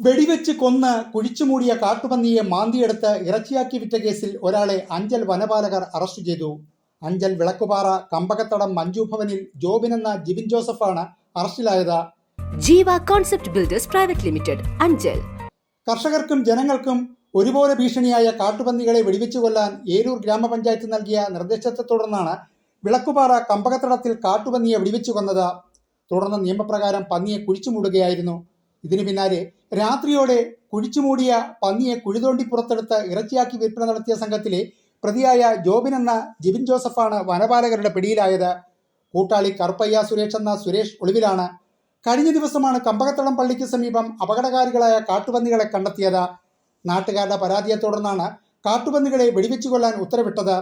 വെടിവെച്ച് കൊന്ന് കുഴിച്ചുമൂടിയ കാട്ടുപന്നിയെ മാന്തിയെടുത്ത് ഇറച്ചിയാക്കി വിറ്റ കേസിൽ ഒരാളെ അഞ്ചൽ വനപാലകർ അറസ്റ്റ് ചെയ്തു. അഞ്ചൽ വിളക്കുപാറ കമ്പകത്തടം മഞ്ജു ഭവനിൽ ജോബിൻ എന്ന ജിബിൻ ജോസഫാണ് അറസ്റ്റിലായത്. Jeeva concept builders private limited Anchal. കർഷകർക്കും ജനങ്ങൾക്കും ഒരുപോലെ ഭീഷണിയായ കാട്ടുപന്നികളെ വെടിവെച്ചു കൊല്ലാൻ ഏരൂർ ഗ്രാമപഞ്ചായത്ത് നൽകിയ നിർദ്ദേശത്തെ തുടർന്നാണ് വിളക്കുപാറ കമ്പകത്തടത്തിൽ കാട്ടുപന്നിയെ വെടിവെച്ചു കൊന്നത്. തുടർന്ന് നിയമപ്രകാരം പന്നിയെ കുഴിച്ചുമൂടുകയായിരുന്നു ഇതിനു പിന്നാലെ രാത്രിയോടെ കുഴിച്ചുമൂടിയ പന്നിയെ കുഴിതോണ്ടി പുറത്തെടുത്ത് ഇറച്ചിയാക്കി വിൽപ്പന നടത്തിയ സംഘത്തിലെ പ്രതിയായ ജോബിൻ എന്ന ജിബിൻ ജോസഫാണ് വനപാലകരുടെ പിടിയിലായത്. കൂട്ടാളി കറുപ്പയ്യ സുരേഷ് എന്ന സുരേഷ് ഒളിവിലാണ്. കഴിഞ്ഞ ദിവസമാണ് കമ്പകത്തളം പള്ളിക്ക് സമീപം അപകടകാരികളായ കാട്ടുപന്നികളെ കണ്ടെത്തിയത്. നാട്ടുകാരുടെ പരാതിയെ തുടർന്നാണ് കാട്ടുപന്നികളെ വെടിവെച്ചു കൊല്ലാൻ ഉത്തരവിട്ടത്.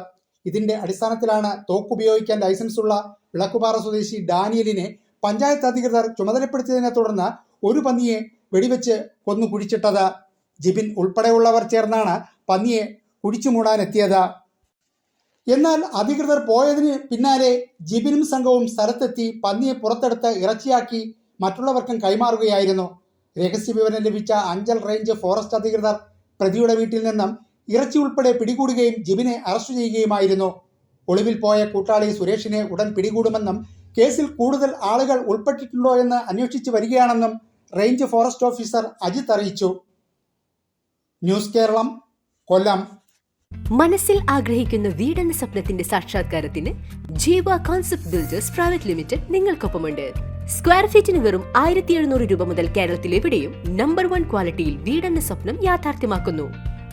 ഇതിന്റെ അടിസ്ഥാനത്തിലാണ് തോക്കുപയോഗിക്കാൻ ലൈസൻസുള്ള വിളക്കുപാറ സ്വദേശി ഡാനിയലിനെ പഞ്ചായത്ത് അധികൃതർ ചുമതലപ്പെടുത്തിയതിനെ തുടർന്ന് ഒരു പന്നിയെ വെടിവെച്ച് കൊന്നു കുഴിച്ചിട്ടത്. ജിബിൻ ഉൾപ്പെടെയുള്ളവർ ചേർന്നാണ് പന്നിയെ കുഴിച്ചു മൂടാനെത്തിയത്. എന്നാൽ അധികൃതർ പോയതിന് പിന്നാലെ ജിബിനും സംഘവും സ്ഥലത്തെത്തി പന്നിയെ പുറത്തെടുത്ത് ഇറച്ചിയാക്കി മറ്റുള്ളവർക്കും കൈമാറുകയായിരുന്നു. രഹസ്യവിവരം ലഭിച്ച അഞ്ചൽ റേഞ്ച് ഫോറസ്റ്റ് അധികൃതർ പ്രതിയുടെ വീട്ടിൽ നിന്നും ഇറച്ചി ഉൾപ്പെടെ പിടികൂടുകയും ജിബിനെ അറസ്റ്റ് ചെയ്യുകയുമായിരുന്നു. ഒളിവിൽ പോയ കൂട്ടാളി സുരേഷിനെ ഉടൻ പിടികൂടുമെന്നും കേസിൽ കൂടുതൽ ആളുകൾ ഉൾപ്പെട്ടിട്ടുണ്ടോ എന്ന് അന്വേഷിച്ചു വരികയാണെന്നും റേഞ്ച് ഫോറസ്റ്റ് ഓഫീസർ അജിത് അറിയിച്ചു. ന്യൂസ് കേരളം കൊല്ലം. മനസ്സിൽ ആഗ്രഹിക്കുന്ന വീടെന്ന സ്വപ്നത്തിന്റെ സാക്ഷാത്കാരത്തിന് Jeeva concept builders private limited നിങ്ങൾക്കൊപ്പമുണ്ട്. Square ഫീറ്റിന് വെറും ആയിരത്തി എഴുന്നൂറ് രൂപ മുതൽ കേരളത്തിലെവിടെയും നമ്പർ വൺ ക്വാളിറ്റിയിൽ വീടെന്ന സ്വപ്നം യാഥാർത്ഥ്യമാക്കുന്നു.